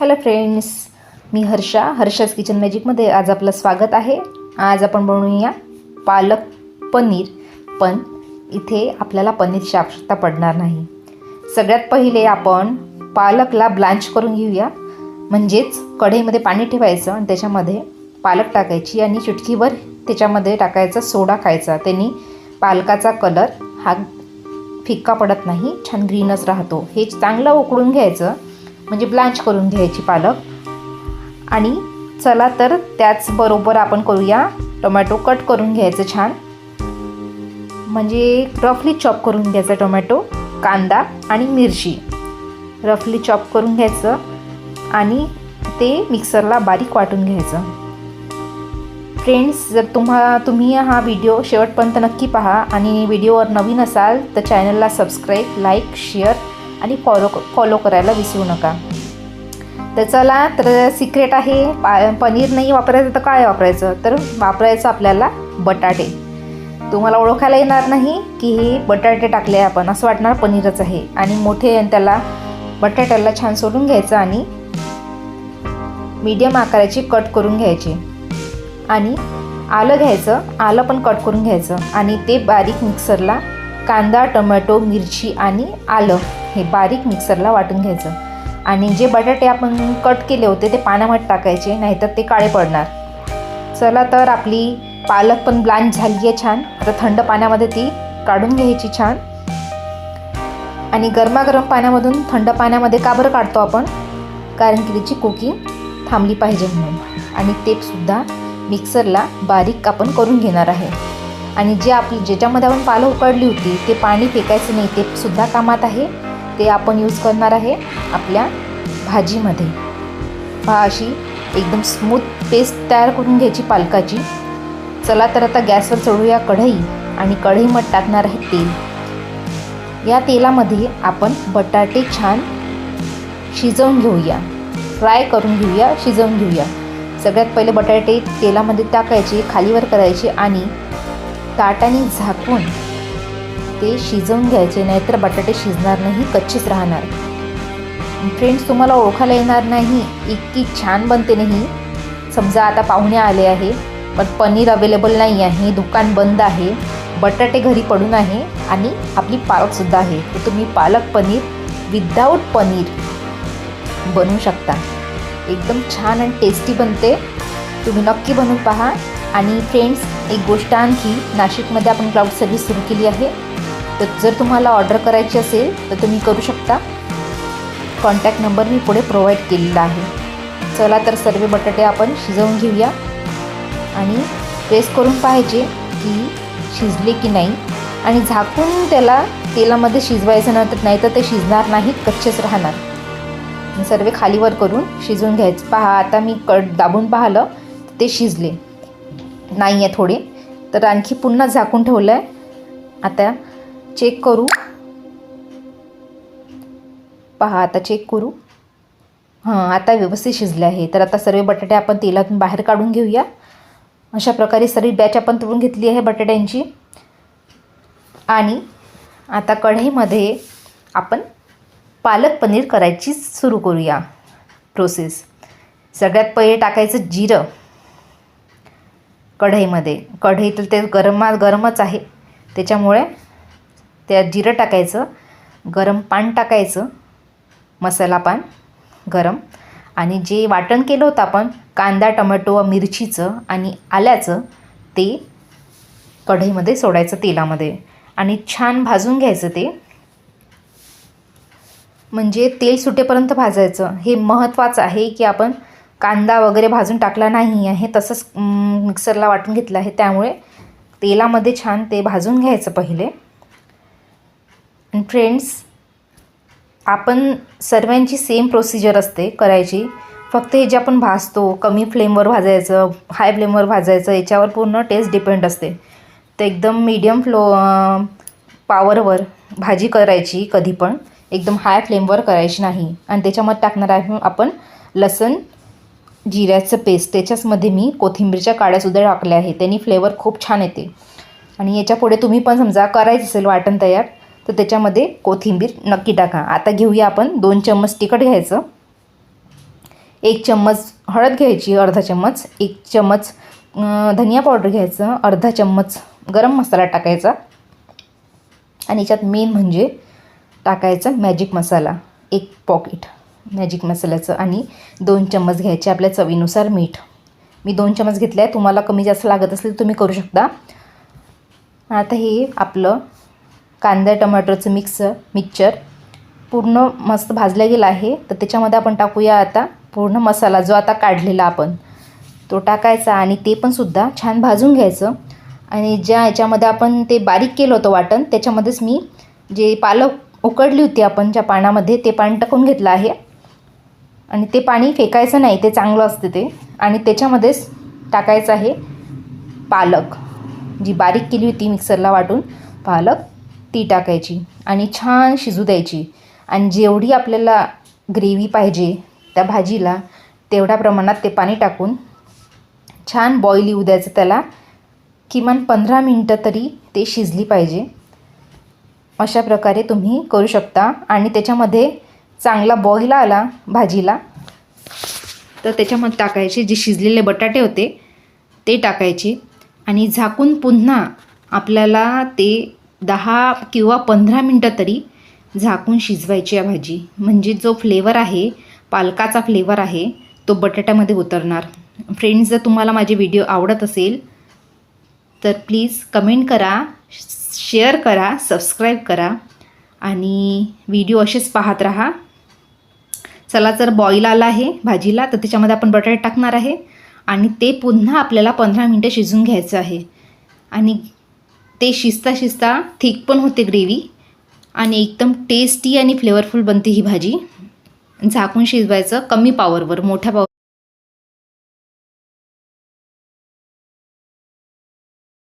Hello friends मी Harsha Harsha's kitchen मॅजिकमध्ये आज आपलं स्वागत आहे. आज आपण बनवूया पालक पनीर. पण इथे आपल्याला पनीरची आवश्यकता पडणार नाही. सगळ्यात पहिले आपण पालकला ब्लांच करून घेऊया. म्हणजेच कढईमध्ये पाणी ठेवायचं आणि त्याच्यामध्ये पालक टाकायची आणि चुटकीवर त्याच्यामध्ये टाकायचा सोडा खायचा. त्यांनी पालकाचा कलर हा फिक्का पडत नाही छान ग्रीनच राहतो. हे चांगलं उकळून घ्यायचं. म्हणजे ब्लांच करून घ्यायची पालक. आणि चला तर त्याचबरोबर आपण करूया. टोमॅटो कट करून घ्यायचं छान. म्हणजे रफली चॉप करून घ्यायचा टोमॅटो कांदा आणि मिरची. रफली चॉप करून घ्यायचं आणि ते मिक्सरला बारीक वाटून घ्यायचं. फ्रेंड्स जर तुम्हा तुम्ही हा व्हिडिओ शेवटपर्यंत नक्की पहा आणि व्हिडिओवर नवीन असाल तर चॅनलला सबस्क्राईब लाईक शेअर आणि फॉलो फॉलो करायला विसरू नका. तर चला तर सिक्रेट आहे पा पनीर नाही वापरायचं तर काय वापरायचं? तर वापरायचं आपल्याला बटाटे. तुम्हाला ओळखायला येणार नाही की हे बटाटे टाकले आपण. असं वाटणार पनीरच आहे. आणि मोठे त्याला बटाट्याला छान सोडून घ्यायचं आणि मीडियम आकाराची कट करून घ्यायची. आणि आलं घ्यायचं आलं पण कट करून घ्यायचं. आणि ते बारीक मिक्सरला कांदा टोमॅटो मिरची आणि आलं हे बारीक मिक्सरला वाटून घ्यायचं. आणि जे बटाटे आपण कट केले होते ते पाण्यामध्ये टाकायचे नाहीतर ते काळे पडणार. चला तर आपली पालक पण ब्लांच झाली आहे छान. आता थंड पाण्यामध्ये ती काढून घ्यायची छान. आणि गरमागरम पाण्यामधून थंड पाण्यामध्ये का बरं काढतो आपण? कारण की त्याची कुकिंग थांबली पाहिजे म्हणून. आणि तेसुद्धा मिक्सरला बारीक आपण करून घेणार आहे. आणि जे आपली ज्याच्यामध्ये आपण पालं उकडली होती ते पाणी फेकायचं नाही ते सुद्धा कामात आहे. ते आपण यूज करणार आहे आपल्या भाजीमध्ये. पहा अशी एकदम स्मूथ पेस्ट तयार करून घ्यायची पालकाची. चला तर आता गॅसवर चढूया कढई आणि कढईमध्ये टाकणार आहे तेल. या तेलामध्ये आपण बटाटे छान शिजवून घेऊया. फ्राय करून घेऊया शिजवून घेऊया. सगळ्यात पहिले बटाटे तेलामध्ये टाकायचे खालीवर करायचे आणि ताटाने झाकून ते शिजवून घ्यायचे नाहीतर बटाटे शिजणार नाही कच्चेच राहणार. फ्रेंड्स तुम्हाला ओळखायला येणार नाही इतकी छान बनते नाही. समजा आता पाहुणे आले आहे पण पनीर अवेलेबल नाही आहे दुकान बंद आहे बटाटे घरी पडून आहे आणि आपली पालकसुद्धा आहे. तर तुम्ही पालक पनीर विदाऊट पनीर बनवू शकता. एकदम छान आणि टेस्टी बनते. तुम्ही नक्की बनवून पहा. आणि फ्रेंड्स एक गोष्ट आणखी नाशिकमध्ये आपण क्लाउड सर्व्हिस सुरू केली आहे. तर जर तुम्हाला ऑर्डर करायची असेल तर तुम्ही करू शकता. कॉन्टॅक्ट नंबर मी पुढे प्रोव्हाइड केलेला आहे. चला तर सर्व बटाटे आपण शिजवून घेऊया. आणि प्रेस करून पाहिजे की शिजले की नाही. आणि झाकून त्याला तेलामध्ये शिजवायचं नंतर नाही तर ते शिजणार नाही कच्चेच राहणार. सर्व खालीवर करून शिजवून घ्यायचं. पहा आता मी कट दाबून पाहिलं ते शिजले. नाही आहे थोडे. तर आणखी पुन्हा झाकून ठेवलं आहे आता चेक करू. पहा आता चेक करू. हां आता व्यवस्थित शिजले आहे. तर आता सर्व बटाटे आपण तेलातून बाहेर काढून घेऊया. अशा प्रकारे सर्व बॅच आपण तळून घेतली आहे बटाट्यांची. आणि आता कढईमध्ये आपण पालक पनीर करायची सुरू करूया. प्रोसेस सगळ्यात पहिले टाकायचं जिरं. कढईमध्ये. कढई तर ते गरमा गरमच आहे. त्याच्यामुळे त्यात जिरं टाकायचं गरम पान टाकायचं मसाला पान गरम. आणि जे वाटण केलं होतं आपण कांदा टोमॅटो मिरचीचं आणि आल्याचं ते कढईमध्ये सोडायचं तेलामध्ये. आणि छान भाजून घ्यायचं ते. म्हणजे तेल सुटेपर्यंत भाजायचं. हे महत्त्वाचं आहे की आपण कांदा वगैरे भाजून टाकला नाही आहे तसंच मिक्सरला वाटून घेतलं आहे. त्यामुळे तेलामध्ये छान ते भाजून घ्यायचं पहिले. फ्रेंड्स आपण सर्वांची सेम प्रोसिजर असते करायची. फक्त हे जे आपण भाजतो कमी फ्लेमवर भाजायचं हाय फ्लेमवर भाजायचं याच्यावर पूर्ण टेस्ट डिपेंड असते. तर एकदम मीडियम फ्लो पॉवरवर भाजी करायची कधी पण. एकदम हाय फ्लेमवर करायची नाही. आणि त्याच्यामध्ये टाकणार आहे आपण लसण जिऱ्याचं पेस्ट त्याच्याचमध्ये मी कोथिंबीरच्या काड्यासुद्धा टाकल्या आहे त्यांनी फ्लेवर खूप छान येते. आणि याच्यापुढे तुम्ही पण समजा करायचं असेल वाटण तयार तर त्याच्यामध्ये कोथिंबीर नक्की टाका. आता घेऊया आपण दोन चम्मच तिखट घ्यायचं. एक चम्मच हळद घ्यायची अर्धा चम्मच. एक चम्मच धनिया पावडर घ्यायचं अर्धा चम्मच गरम मसाला टाकायचा. आणि याच्यात मेन म्हणजे टाकायचा मॅजिक मसाला एक पॉकेट मॅजिक मसाल्याचं आणि दोन चम्मच घ्यायचे आपल्या चवीनुसार मीठ. मी दोन चम्मच घेतले आहे तुम्हाला कमी जास्त लागत असेल तर तुम्ही करू शकता. आता हे आपलं कांदा टमाटरचं मिक्स मिक्सचर पूर्ण मस्त भाजलं गेलं आहे तर त्याच्यामध्ये आपण टाकूया आता पूर्ण मसाला जो आता काढलेला आपण. तो टाकायचा आणि ते पण सुद्धा छान भाजून घ्यायचं. आणि ज्या याच्यामध्ये आपण ते बारीक केलं होतं वाटण त्याच्यामध्येच मी जे पालक उकडली होती आपण ज्या पाण्यामध्ये ते पाणी टाकून घेतलं आहे. आणि ते पाणी फेकायचं नाही ते चांगलं असते ते. आणि त्याच्यामध्येच टाकायचं आहे पालक. जी बारीक केली होती मिक्सरला वाटून पालक ती टाकायची आणि छान शिजू द्यायची. आणि जेवढी आपल्याला ग्रेव्ही पाहिजे त्या भाजीला तेवढ्या प्रमाणात ते पाणी टाकून छान बॉईल येऊ द्यायचं. त्याला किमान पंधरा मिनटं तरी ते शिजली पाहिजे. अशा प्रकारे तुम्ही करू शकता. आणि त्याच्यामध्ये चांगला बॉईल आला भाजीला तर त्याच्यामध्ये टाकायचे जे शिजलेले बटाटे होते ते टाकायचे. आणि झाकून पुन्हा आपल्याला ते दहा किंवा पंधरा मिनटं तरी झाकून शिजवायची आहे भाजी. म्हणजे जो फ्लेवर आहे पालकाचा फ्लेवर आहे तो बटाट्यामध्ये उतरणार. फ्रेंड्स जर तुम्हाला माझे व्हिडिओ आवडत असेल तर प्लीज कमेंट करा शेअर करा सबस्क्राईब करा. आणि व्हिडिओ असेच पाहत राहा. चला जर बॉईल आला आहे भाजीला तर त्याच्यामध्ये आपण बटाटे टाकणार आहे. आणि ते पुन्हा आपल्याला पंधरा मिनटं शिजून घ्यायचं आहे. आणि ते शिजता शिजता थिक पण होते ग्रेव्ही आणि एकदम टेस्टी आणि फ्लेवरफुल बनते ही भाजी. झाकून शिजवायचं कमी पावरवर मोठ्या पावर